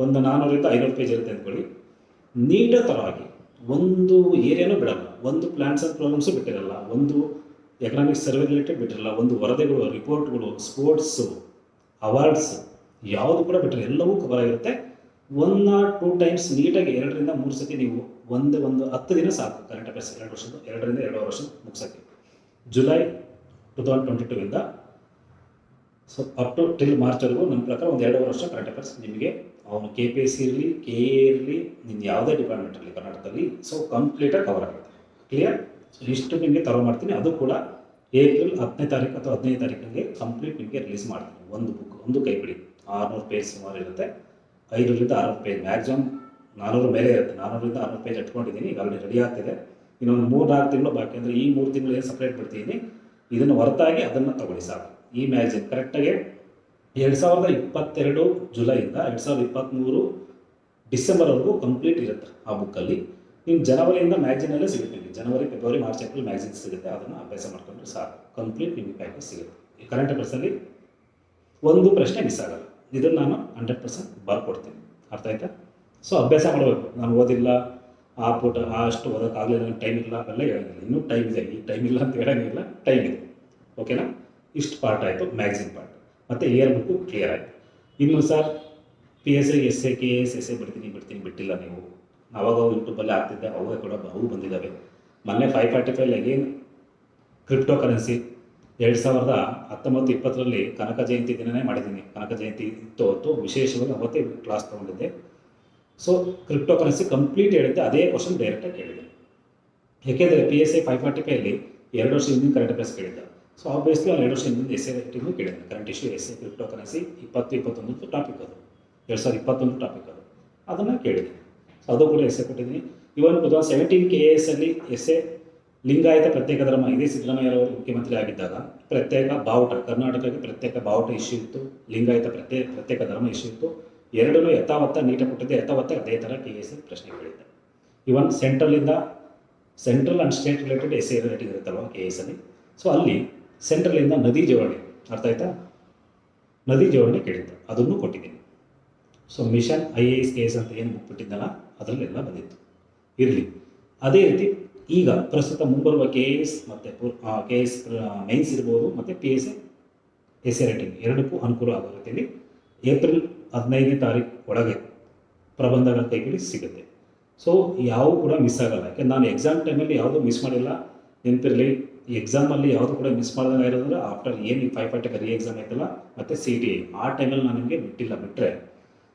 ಒಂದು ನಾನ್ನೂರಿಂದ ಐನೂರು ಪೇಜ್ ಇರುತ್ತೆ ಅಂದ್ಕೊಳ್ಳಿ. ನೀಟ ಥರವಾಗಿ ಒಂದು ಏರಿಯಾನೂ ಬಿಡಲ್ಲ. ಒಂದು ಪ್ಲ್ಯಾನ್ಸ್ ಆ್ಯಂಡ್ ಪ್ರಾಬ್ಲಮ್ಸು ಬಿಟ್ಟಿರಲ್ಲ. ಒಂದು ಎಕನಾಮಿಕ್ ಸರ್ವೆ ರಿಲೇಟೆಡ್ ಬಿಟ್ಟಿರಲ್ಲ. ಒಂದು ವರದಿಗಳು ರಿಪೋರ್ಟ್ಗಳು ಸ್ಪೋರ್ಟ್ಸು ಅವಾರ್ಡ್ಸ್ ಯಾವುದು ಕೂಡ ಬಿಟ್ಟರೆ ಎಲ್ಲವೂ ಕವರ್ ಆಗಿರುತ್ತೆ ಒನ್ ಆರ್ ಟೂ ಟೈಮ್ಸ್ ನೀಟಾಗಿ ಎರಡರಿಂದ ಮೂರು ಸತಿ ನೀವು ಒಂದು ಒಂದು ಹತ್ತು ದಿನ ಸಾಕು. ಕರೆಂಟ್ ಅಫೇರ್ಸ್ ಎರಡು ವರ್ಷದ ಎರಡರಿಂದ ಎರಡು ವರ್ಷ ಮುಗಿಸೋಕ್ಕೆ. July two thousand twenty two ಇಂದ ಸೊ ಅಪ್ ಟು ಟಿಲ್ ಮಾರ್ಚ್ವರೆಗೂ ನನ್ನ ಪ್ರಕಾರ ಒಂದು ಎರಡು ವರ್ಷ ಕರೆಂಟ್ ಅಫೇರ್ಸ್ ನಿಮಗೆ ಅವನು ಕೆ ಪಿ ಎಸ್ ಸಿ ಇರಲಿ ಕೆ ಎ ಇರಲಿ ನಿನ್ನ ಯಾವುದೇ ಡಿಪಾರ್ಟ್ಮೆಂಟ್ ಇರಲಿ ಕರ್ನಾಟಕದಲ್ಲಿ ಸೊ ಕಂಪ್ಲೀಟಾಗಿ ಕವರ್ ಆಗುತ್ತೆ. ಕ್ಲಿಯರ್ ಸೊ ಇಷ್ಟು ನಿಮಗೆ ತರೋ ಮಾಡ್ತೀನಿ. ಅದು ಕೂಡ ಏಪ್ರಿಲ್ ಹತ್ತನೇ ತಾರೀಕು ಅಥವಾ ಹದಿನೈದು ತಾರೀಕಿಗೆ ಕಂಪ್ಲೀಟ್ ನಿಮಗೆ ರಿಲೀಸ್ ಮಾಡ್ತೀನಿ. ಒಂದು ಬುಕ್ ಒಂದು ಕೈಪಿಡಿ. ಆರುನೂರು ಪೇಜ್ ಸುಮಾರು ಇರುತ್ತೆ. ಐದರಿಂದ ಆರುನೂರು ಪೇಜ್ ಮ್ಯಾಕ್ಸಿಮಮ್ ನಾನ್ನೂರು ಮೇಲೆ ಇರುತ್ತೆ. ನಾನ್ನೂರಿಂದ ಆರುನೂರು ಪೇಜ್ ಇಟ್ಕೊಂಡಿದ್ದೀನಿ ಈಗ ಆಲ್ರೆಡಿ ರೆಡಿ ಆಗ್ತಿದೆ. ಇನ್ನೊಂದು ಮೂರು ನಾಲ್ಕು ತಿಂಗಳು ಬಾಕಿ ಅಂದರೆ ಈ ಮೂರು ತಿಂಗಳು ಏನು ಸಪ್ರೇಟ್ ಬಿಡ್ತೀನಿ? ಇದನ್ನು ಹೊರತಾಗಿ ಅದನ್ನು ತಗೊಳ್ಳಿ ಸಾಕು. ಈ ಮ್ಯಾಗಝಿನ್ ಕರೆಕ್ಟಾಗಿ ಎರಡು ಸಾವಿರದ ಇಪ್ಪತ್ತೆರಡು ಜುಲೈಯಿಂದ ಎರಡು ಸಾವಿರದ ಇಪ್ಪತ್ತ್ಮೂರು ಡಿಸೆಂಬರ್ವರೆಗೂ ಕಂಪ್ಲೀಟ್ ಇರುತ್ತೆ ಆ ಬುಕ್ಕಲ್ಲಿ ಇನ್ನು ಜನವರಿಯಿಂದ ಮ್ಯಾಗಝಿನಲ್ಲೇ ಸಿಗುತ್ತೆ. ನಿಮಗೆ ಜನವರಿ ಫೆಬ್ರವರಿ ಮಾರ್ಚ್ ಏಪ್ರಿಲ್ ಮ್ಯಾಗಝಿನ್ ಸಿಗುತ್ತೆ. ಅದನ್ನು ಅಭ್ಯಾಸ ಮಾಡ್ಕೊಂಡ್ರೆ ಸಾಕು. ಕಂಪ್ಲೀಟ್ ನಿಮಗೆ ಪ್ಯಾಕೇಜ್ ಸಿಗುತ್ತೆ. ಈ ಕರೆಂಟ್ ಅಫೇರ್ಸಲ್ಲಿ ಒಂದು ಪ್ರಶ್ನೆ ಮಿಸ್ ಆಗಲ್ಲ. ಇದನ್ನು ನಾನು ಹಂಡ್ರೆಡ್ ಪರ್ಸೆಂಟ್ ಬರ್ಕೊಡ್ತೀನಿ. ಅರ್ಥ ಆಯ್ತಾ? ಸೊ ಅಭ್ಯಾಸ ಮಾಡಬೇಕು. ನಾನು ಓದಿಲ್ಲ, ಆ ಪುಟ, ಆ ಅಷ್ಟು ಓದೋಕ್ಕಾಗಲಿಲ್ಲ ನನಗೆ ಟೈಮ್ ಇಲ್ಲ ಅವೆಲ್ಲ ಹೇಳೋದಿಲ್ಲ. ಇನ್ನೂ ಟೈಮ್ ಇದೆ. ಈ ಟೈಮ್ ಇಲ್ಲ ಅಂತ ಹೇಳೋಂಗಿಲ್ಲ ಟೈಮ್ ಇದೆ. ಓಕೆನಾ ಇಷ್ಟು ಪಾರ್ಟ್ ಆಯಿತು. ಮ್ಯಾಗ್ಝಿನ್ ಪಾರ್ಟ್ ಮತ್ತು ಇಯರ್ ಬುಕ್ಕು ಕ್ಲಿಯರ್ ಆಯಿತು. ಇನ್ನು sir P S I S A K S S A ಬಿಡ್ತೀನಿ ಬಿಡ್ತೀನಿ, ಬಿಟ್ಟಿಲ್ಲ ನೀವು. ಅವಾಗ ಯೂಟ್ಯೂಬಲ್ಲಿ ಆಗ್ತಿದ್ದೆ. ಅವಾಗ ಕೂಡ ಅವು ಬಂದಿದ್ದಾವೆ ಮೊನ್ನೆ five forty five again cryptocurrency ಎರಡು ಸಾವಿರದ ಹತ್ತೊಂಬತ್ತು ಇಪ್ಪತ್ತರಲ್ಲಿ ಕನಕ ಜಯಂತಿ ದಿನನೇ ಮಾಡಿದ್ದೀನಿ. ಕನಕ ಜಯಂತಿ ಇತ್ತು ಹೊತ್ತು ವಿಶೇಷವಾಗಿ ಅವತ್ತೇ ಕ್ಲಾಸ್ ತೊಗೊಂಡಿದ್ದೆ. ಸೊ ಕ್ರಿಪ್ಟೋ ಕರೆನ್ಸಿ ಕಂಪ್ಲೀಟ್ ಹೇಳುತ್ತೆ ಅದೇ ಕ್ವಶನ್ ಡೈರೆಕ್ಟಾಗಿ ಕೇಳಿದೆ. ಏಕೆಂದರೆ P S I five forty ಫೈವಲ್ಲಿ ಎರಡು ವರ್ಷ ಹಿಂದಿನ ಕರೆಂಟ್ ಅಫೇರ್ಸ್ ಕೇಳಿದ್ದ. ಸೊ ಆಬ್ವಿಯಸ್ಲಿ ಅವ್ನು ಎರಡು ವರ್ಷ ಹಿಂದಿನ ಎಸ್ ಎ ಟಿಗೂ ಕೇಳಿದ್ದೆ. Current issue S A cryptocurrency ಇಪ್ಪತ್ತು ಇಪ್ಪತ್ತೊಂದು ಟಾಪಿಕ್ ಅದು. ಎರಡು ಸಾವಿರದ ಇಪ್ಪತ್ತೊಂದು ಟಾಪಿಕ್ ಅದು. ಅದನ್ನು ಕೇಳಿದೆ. ಸೊ ಅದು ಕೂಡ ಎಸ್ ಎ ಕೊಟ್ಟಿದ್ದೀನಿ. Even two seventeen K S ಅಲ್ಲಿ ಎಸ್ ಎ ಲಿಂಗಾಯತ ಪ್ರತ್ಯೇಕ ಧರ್ಮ, ಇದೇ ಸಿದ್ದರಾಮಯ್ಯರವರು ಮುಖ್ಯಮಂತ್ರಿ ಆಗಿದ್ದಾಗ ಪ್ರತ್ಯೇಕ ಬಾವುಟ, ಕರ್ನಾಟಕಕ್ಕೆ ಪ್ರತ್ಯೇಕ ಬಾವುಟ ಇಶ್ಯೂ ಇತ್ತು, ಲಿಂಗಾಯತ ಪ್ರತ್ಯೇಕ ಪ್ರತ್ಯೇಕ ಧರ್ಮ ಇಶ್ಯೂ ಇತ್ತು. ಎರಡನ್ನೂ ಯಥಾವತ್ತ ನೀಟ ಕೊಟ್ಟಿದ್ದೆ ಯಥಾವತ್ತ ಅದೇ ಥರ ಟಿ ಎಸ್ ಪ್ರಶ್ನೆ ಕೇಳಿದ್ದೆ. Even ಸೆಂಟ್ರಲಿಂದ central and state related S A related ಇರುತ್ತಲ್ವ, ಕೆ ಎಸ್ ಅಲ್ಲಿ. ಸೊ ಅಲ್ಲಿ ಸೆಂಟ್ರಲಿಂದ ನದಿ ಜೋಡಣೆ, ಅರ್ಥ ಆಯ್ತಾ? ನದಿ ಜೋಡಣೆ ಕೇಳಿದ್ದೆ, ಅದನ್ನು ಕೊಟ್ಟಿದ್ದೀನಿ. So mission I A S K S ಅಂತ ಏನು ಬಿಟ್ಟಿದ್ದಲ್ಲ ಅದರಲ್ಲೆಲ್ಲ ಬಂದಿತ್ತು. ಇರಲಿ. ಅದೇ ರೀತಿ ಈಗ ಪ್ರಸ್ತುತ ಮುಂಬರುವ ಕೆ ಎಸ್ ಮತ್ತು ಕೆ ಎಸ್ ಮೈನ್ಸ್ ಇರ್ಬೋದು, ಮತ್ತು ಪಿ ಎಸ್ ಎಸ್ ಎ ಎರಡಕ್ಕೂ ಅನುಕೂಲ ಆಗೋ ರೀತಿಯಲ್ಲಿ ಏಪ್ರಿಲ್ ಹದಿನೈದನೇ ತಾರೀಕು ಒಳಗೆ ಪ್ರಬಂಧಗಳ ಕೈಪಿಡಿ ಸಿಗುತ್ತೆ. ಸೊ ಯಾವ ಕೂಡ ಮಿಸ್ ಆಗಲ್ಲ. ಯಾಕೆ, ನಾನು ಎಕ್ಸಾಮ್ ಟೈಮಲ್ಲಿ ಯಾವುದೂ ಮಿಸ್ ಮಾಡಿಲ್ಲ. ನೆನಪಿರಲಿ ಎಕ್ಸಾಮಲ್ಲಿ ಯಾವುದು ಕೂಡ ಮಿಸ್ ಮಾಡ್ದಂಗೆ ಇರೋದ್ರೆ ಆಫ್ಟರ್ ಏನು ಫೈವ್ ಫಾರ್ಟಿಗೆ ರೀ ಎಕ್ಸಾಮ್ ಆಯ್ತಲ್ಲ, ಮತ್ತು ಸಿ ಟಿ ಆ ಟೈಮಲ್ಲಿ ನಾನು ನಿಮಗೆ ಬಿಟ್ಟಿಲ್ಲ ಬಿಟ್ಟರೆ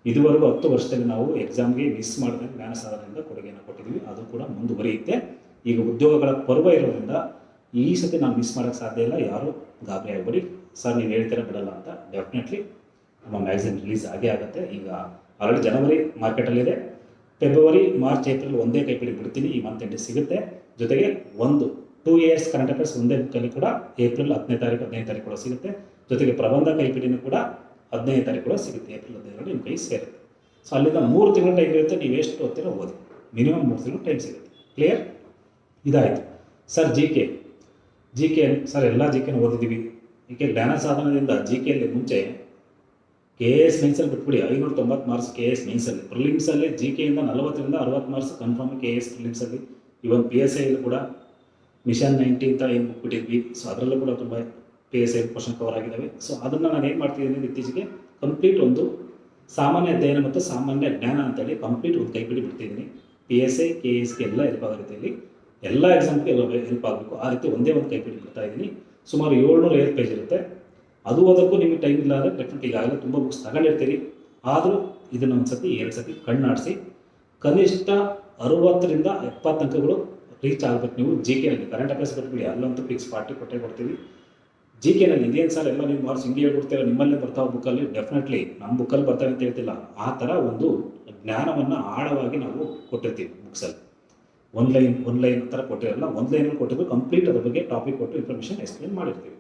ಇದುವರೆಗೂ ಹತ್ತು ವರ್ಷದಲ್ಲಿ ನಾವು ಎಕ್ಸಾಮ್ಗೆ ಮಿಸ್ ಮಾಡಿದಂಗೆ ಜ್ಞಾನ ಸಾಧನೆಯಿಂದ ಕೊಡುಗೆಯನ್ನು ಕೊಟ್ಟಿದ್ದೀವಿ ಅದು ಕೂಡ ಮುಂದುವರಿಯುತ್ತೆ. ಈಗ ಉದ್ಯೋಗಗಳ ಪರ್ವ ಇರೋದ್ರಿಂದ ಈ ಸತಿ ನಾನು ಮಿಸ್ ಮಾಡೋಕ್ಕೆ ಸಾಧ್ಯ ಇಲ್ಲ. ಯಾರು ಗಾಬರಿ ಆಗಬೇಡಿ. ಸರ್, ನೀವು ಹೇಳ್ತೀರ ಬಿಡಲ್ಲ ಅಂತ ಡೆಫಿನೆಟ್ಲಿ ನಮ್ಮ ಮ್ಯಾಗ್ಝಿನ್ ರಿಲೀಸ್ ಆಗೇ ಆಗುತ್ತೆ. ಈಗ ಆಲ್ರೆಡಿ ಜನವರಿ ಮಾರ್ಕೆಟಲ್ಲಿದೆ ಫೆಬ್ರವರಿ ಮಾರ್ಚ್ ಏಪ್ರಿಲ್ ಒಂದೇ ಕೈಪಿಡಿ ಬಿಡ್ತೀನಿ. ಈ ಮಂತ್ ಎಂಡ್ ಸಿಗುತ್ತೆ. ಜೊತೆಗೆ ಒಂದು ಟೂ ಇಯರ್ಸ್ ಕರೆಂಟ್ ಅಫೇರ್ಸ್ ಒಂದೇ ಬುಕ್ಕಲ್ಲಿ ಕೂಡ ಏಪ್ರಿಲ್ ಹತ್ತನೇ ತಾರೀಕು, ಹದಿನೈದು ತಾರೀಕು ಕೂಡ ಸಿಗುತ್ತೆ. ಜೊತೆಗೆ ಪ್ರಬಂಧ ಕೈಪಿಡಿನೂ ಕೂಡ ಹದಿನೈದು ತಾರೀಕು ಕೂಡ ಸಿಗುತ್ತೆ. ಏಪ್ರಿಲ್ ಹದಿನೈದು ನಿಮ್ಮ ಕೈ ಸೇರುತ್ತೆ. ಸೊ ಅಲ್ಲಿಂದ ಮೂರು ತಿಂಗಳು ಟೈಮ್ ಇರುತ್ತೆ. ನೀವು ಎಷ್ಟು ಓದ್ತೀರೋ ಓದಿ. ಮಿನಿಮಮ್ ಮೂರು ತಿಂಗಳು ಟೈಮ್ ಸಿಗುತ್ತೆ. ಕ್ಲಿಯರ್ ಇದಾಯಿತು. Sir G K G K sir, ಎಲ್ಲ ಜಿ ಕೆನ ಓದಿದ್ದೀವಿ. ಏಕೆ ಜ್ಞಾನ ಸಾಧನದಿಂದ ಜಿ ಕೆಯಲ್ಲಿ ಮುಂಚೆ ಕೆ ಎ ಎಸ್ ಮೈನ್ಸಲ್ಲಿ ಬಿಟ್ಬಿಡಿ. ಐನೂರ ತೊಂಬತ್ತು ಮಾರ್ಕ್ಸ್ ಕೆ ಎಸ್ ಮೈನ್ಸಲ್ಲಿ ಪ್ರಿಲಿಮ್ಸಲ್ಲಿ ಜಿ ಕೆಯಿಂದ ನಲವತ್ತರಿಂದ ಅರವತ್ತು ಮಾರ್ಕ್ಸ್ ಕನ್ಫರ್ಮ್ ಕೆ ಎಸ್ ಪ್ರಿಲಿಮ್ಸಲ್ಲಿ ಇವನ್ ಪಿ ಎಸ್ ಐಲ್ಲಿ ಕೂಡ ಮಿಷನ್ ನೈಂಟಿ ಅಂತ ಏನು ಬಿಟ್ಟಿದ್ವಿ. ಸೊ ಅದರಲ್ಲೂ ಕೂಡ ತುಂಬ P S I question cover ಆಗಿದ್ದಾವೆ ಸೊ ಅದನ್ನು ನಾನು ಏನು ಮಾಡ್ತಿದ್ದೀನಿ ಇತ್ತೀಚೆಗೆ ಕಂಪ್ಲೀಟ್ ಒಂದು ಸಾಮಾನ್ಯ ಅಧ್ಯಯನ ಮತ್ತು ಸಾಮಾನ್ಯ ಜ್ಞಾನ ಅಂತೇಳಿ ಕಂಪ್ಲೀಟ್ ಒಂದು ಕೈಪಿಡಿ ಬಿಡ್ತಿದ್ದೀನಿ P S I K S K ಎಲ್ಲ ಇರ್ಬೋದು ರೀತಿಯಲ್ಲಿ ಎಲ್ಲ ಎಕ್ಸಾಮ್ಗೆ ಎಲ್ಲ ಹೆಲ್ಪ್ ಆಗಬೇಕು. ಆ ರೀತಿ ಒಂದೇ ಒಂದು ಕೈಪಿಡಿ ಕೊಡ್ತಾ ಇದ್ದೀನಿ. ಸುಮಾರು ಏಳ್ನೂರ ಐವತ್ತು ಪೇಜ್ ಇರುತ್ತೆ. ಅದು ಓದೋಕ್ಕೂ ನಿಮಗೆ ಟೈಮ್ ಇಲ್ಲ ಅಂದರೆ ಡೆಫಿನೆಟ್ ಈಗಾಗಲೇ ತುಂಬ ಬುಕ್ಸ್ ತಗೊಂಡಿರ್ತೀರಿ. ಆದರೂ ಇದನ್ನು ಒಂದು ಸತಿ ಎರಡು ಸತಿ ಕಣ್ಣಾಡಿಸಿ. ಕನಿಷ್ಠ ಅರುವತ್ತರಿಂದ ಎಪ್ಪತ್ತು ಅಂಕಗಳು ರೀಚ್ ಆಗಬೇಕು ನೀವು ಜಿ ಕೆನಲ್ಲಿ ಕರೆಂಟ್ ಅಫೇರ್ಸ್ ಬಿಟ್ಬಿಡಿ ಅಲ್ಲಂತೂ ಫಿಕ್ಸ್ ಪಾರ್ಟಿ ಕೊಟ್ಟೆ ಕೊಡ್ತೀವಿ. ಜಿ ಕೆ ನಲ್ಲಿ ಇದೇನು ಸರ್ ಎಲ್ಲ ನೀವು ಮಾರ್ಕ್ಸ್ ಹಿಂಗೆ ಹೇಳ್ಕೊಡ್ತೀರ ನಿಮ್ಮಲ್ಲೇ ಬರ್ತಾವೆ ಬುಕ್ಕಲ್ಲಿ ಡೆಫಿನೆಟ್ಲಿ ನಮ್ಮ ಬುಕ್ಕಲ್ಲಿ ಬರ್ತಾರೆ ಅಂತ ಹೇಳ್ತಿಲ್ಲ. ಆ ಥರ ಒಂದು ಜ್ಞಾನವನ್ನು ಆಳವಾಗಿ ನಾವು ಕೊಟ್ಟಿರ್ತೀವಿ ಬುಕ್ಸಲ್ಲಿ ಒಂದು ಲೈನ್ ಒನ್ ಲೈನ್ ಥರ ಕೊಟ್ಟಿರಲ್ಲ ಒಂದು ಲೈನಲ್ಲಿ ಕೊಟ್ಟಿದ್ದು ಕಂಪ್ಲೀಟ್ ಅದ್ರ ಬಗ್ಗೆ ಟಾಪಿಕ್ ಕೊಟ್ಟು ಇನ್ಫಾರ್ಮೇಷನ್ ಎಕ್ಸ್ಪ್ಲೇನ್ ಮಾಡಿರ್ತೀವಿ.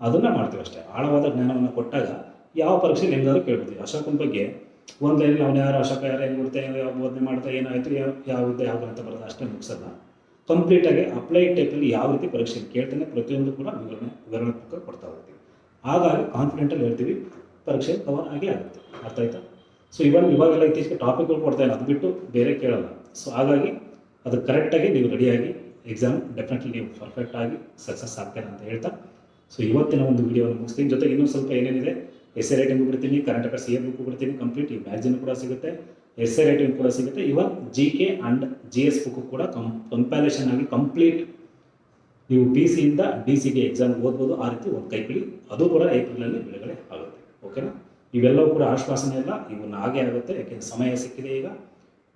ಅದನ್ನು ಮಾಡ್ತೀವಿ ಅಷ್ಟೇ. ಆಳವಾದ ಜ್ಞಾನವನ್ನು ಕೊಟ್ಟಾಗ ಯಾವ ಪರೀಕ್ಷೆ ಹೆಂಗಾದ್ರೂ ಕೇಳ್ಬಿಡ್ತೀವಿ. ಅಶೋಕನ ಬಗ್ಗೆ ಒಂದು ಲೈನಲ್ಲಿ ಅವನು ಯಾರು ಅಶೋಕ ಯಾರು, ಹೆಂಗೆ ಬಿಡ್ತೆ ಯಾವ ಬೋಧನೆ ಮಾಡ್ತಾ ಏನಾಯಿತು ಯಾವ ಯಾವ್ದು ಯಾವ ಅಂತ ಬರೋದು ಅಷ್ಟೇ ಮುಗಿಸಲ್ಲ ಕಂಪ್ಲೀಟಾಗಿ ಅಪ್ಲೈ ಟೈಪಲ್ಲಿ ಯಾವ ರೀತಿ ಪರೀಕ್ಷೆ ಕೇಳ್ತಾನೆ ಪ್ರತಿಯೊಂದು ಕೂಡ ವಿವರಣೆ ವಿವರಣಾತ್ಮಕ ಕೊಡ್ತಾ ಹೋಗ್ತೀವಿ. ಹಾಗಾಗಿ ಕಾನ್ಫಿಡೆಂಟಲ್ಲಿ ಹೇಳ್ತೀವಿ, ಪರೀಕ್ಷೆ ಕವರ್ ಆಗೇ ಆಗುತ್ತೆ. ಅರ್ಥ ಆಯ್ತಾ? ಸೊ ಇವನ್ ಇವಾಗೆಲ್ಲ ಇತ್ತೀಚೆಗೆ ಟಾಪಿಕ್ಗಳು ಕೊಡ್ತಾ ಇಲ್ಲ. ಅದು ಬಿಟ್ಟು ಬೇರೆ ಕೇಳಲ್ಲ. ಸೊ ಹಾಗಾಗಿ ಅದು ಕರೆಕ್ಟಾಗಿ ನೀವು ರೆಡಿಯಾಗಿ ಎಕ್ಸಾಮ್ ಡೆಫಿನೆಟ್ಲಿ ನೀವು ಪರ್ಫೆಕ್ಟಾಗಿ ಸಕ್ಸಸ್ ಆಗ್ತೀರ ಅಂತ ಹೇಳ್ತಾ. ಸೊ ಇವತ್ತಿನ ಒಂದು ವಿಡಿಯೋನ ಮುಗಿಸ್ತೀನಿ. ಜೊತೆಗೆ ಇನ್ನೊಂದು ಸ್ವಲ್ಪ ಏನೇನಿದೆ ಎಸ್ ಎ ರೈಟಿಂಗ್ ಬಿಡ್ತೀನಿ ಕರೆಂಟ್ ಅಫೇರ್ಸ್ ಇಯರ್ ಬುಕ್ ಬಿಡ್ತೀನಿ ಕಂಪ್ಲೀಟ್ ಈ ಮ್ಯಾಗ್ಜಿನ್ ಕೂಡ ಸಿಗುತ್ತೆ ಎಸ್ ಎ ರೈಟಿಂಗ್ ಕೂಡ ಸಿಗುತ್ತೆ. Even G K and G S book ಕೂಡ ಕಂ ಕಂಪ್ಯಾಲೇಷನ್ ಆಗಿ ಕಂಪ್ಲೀಟ್ ನೀವು ಪಿ ಸಿಯಿಂದ ಡಿ ಸಿಗೆ ಎಕ್ಸಾಮ್ ಓದ್ಬೋದು, ಆ ರೀತಿ ಒಂದು ಕೈಪಿಡಿ. ಅದು ಕೂಡ ಏಪ್ರಿಲಲ್ಲಿ ಬಿಡುಗಡೆ ಆಗುತ್ತೆ. ಓಕೆನಾ ಇವೆಲ್ಲವೂ ಕೂಡ ಆಶ್ವಾಸನೆ ಅಲ್ಲ ಇವನ್ನ ಹಾಗೆ ಆಗುತ್ತೆ. ಯಾಕೆಂದರೆ ಸಮಯ ಸಿಕ್ಕಿದೆ ಈಗ.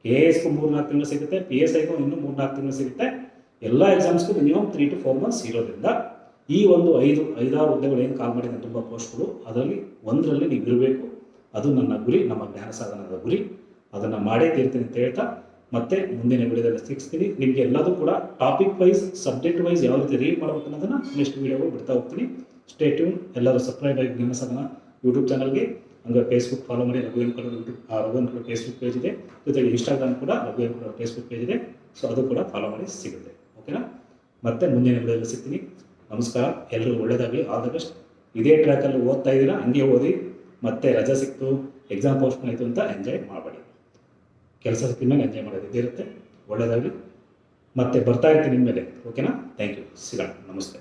ಎ ಎಸ್ಗೂ ಮೂರು ನಾಲ್ಕು ತಿಂಗಳು ಸಿಗುತ್ತೆ ಪಿ ಎಸ್ ಐಗೂ ಇನ್ನೂ ಮೂರು ನಾಲ್ಕು ತಿಂಗಳು ಸಿಗುತ್ತೆ. ಎಲ್ಲ ಎಕ್ಸಾಮ್ಸ್ಗೂ minimum three to four months ಇರೋದ್ರಿಂದ ಈ ಒಂದು ಐದು, ಐದಾರು ಹುದ್ದೆಗಳು ಏನು ಕಾಲ್ ಮಾಡಿದ ತುಂಬ ಪೋಸ್ಟ್ಗಳು ಅದರಲ್ಲಿ ಒಂದರಲ್ಲಿ ನೀವು ಇರಬೇಕು. ಅದು ನನ್ನ ಗುರಿ, ನಮ್ಮ ಜ್ಞಾನ ಸಾಧನದ ಗುರಿ. ಅದನ್ನು ಮಾಡೇ ತೀರ್ತೀನಿ ಅಂತ ಹೇಳ್ತಾ ಮತ್ತೆ ಮುಂದಿನ ವಿಡಿಯೋದಲ್ಲಿ ಸಿಗ್ತೀನಿ ನಿಮಗೆ ಎಲ್ಲದೂ ಕೂಡ ಟಾಪಿಕ್ ವೈಸ್ ಸಬ್ಜೆಕ್ಟ್ ವೈಸ್ ಯಾವ ರೀತಿ ರೀಡ್ ಮಾಡಬೇಕು ಅನ್ನೋದನ್ನು ನೆಕ್ಸ್ಟ್ ವಿಡಿಯೋಗಳು ಬಿಡ್ತಾ ಹೋಗ್ತೀನಿ. ಸ್ಟೇ ಟ್ಯೂನ್ ಎಲ್ಲರೂ ಸಬ್ಸ್ಕ್ರೈಬ್ ಆಗಿ ಜ್ಞಾನ ಸಾಧನ ಯೂಟ್ಯೂಬ್ ಚಾನಲ್ಗೆ ಹಂಗೆ ಫೇಸ್ಬುಕ್ ಫಾಲೋ ಮಾಡಿ ರಘು ಎಂಕಲ್ ರಘು ರಘುವನ್ ಕಡೆ ಫೇಸ್ಬುಕ್ ಪೇಜ್ ಇದೆ. ಜೊತೆಗೆ ಇನ್ಸ್ಟಾಗ್ರಾಮ್ ಕೂಡ ರಘುವನ್ ಕಡೆ ಫೇಸ್ಬುಕ್ ಪೇಜ್ ಇದೆ. ಸೊ ಅದು ಕೂಡ ಫಾಲೋ ಮಾಡಿ ಸಿಗುತ್ತೆ. ಓಕೆನಾ ಮತ್ತೆ ಮುಂದಿನ ವಿಡಿಯೋದಲ್ಲಿ ಸಿಗ್ತೀನಿ. ನಮಸ್ಕಾರ. ಎಲ್ಲರೂ ಒಳ್ಳೆಯದಾಗಲಿ ಆಲ್ ದ ಬೆಸ್ಟ್ ಇದೇ ಟ್ರ್ಯಾಕಲ್ಲಿ ಓದ್ತಾ ಇದ್ದೀರಾ? ಹಂಗೆ ಓದಿ. ಮತ್ತೆ ರಜೆ ಸಿಕ್ತು. ಎಕ್ಸಾಮ್ ಪೋಸ್ಟ್ ಆಯಿತು ಅಂತ ಎಂಜಾಯ್ ಮಾಡಬೇಡಿ. ಕೆಲಸ ಸಿಕ್ಕಿದ ಮೇಲೆ ಎಂಜಾಯ್ ಮಾಡೋದು ಇದೇ ಇರುತ್ತೆ ಒಳ್ಳೆಯದಾಗಲಿ ಮತ್ತೆ ಬರ್ತಾ ಇರ್ತೀನಿ ನಿಮ್ಮ ಮೇಲೆ ಓಕೆನಾ ಥ್ಯಾಂಕ್ ಯು ಸಿಗೋಣ. ನಮಸ್ತೆ.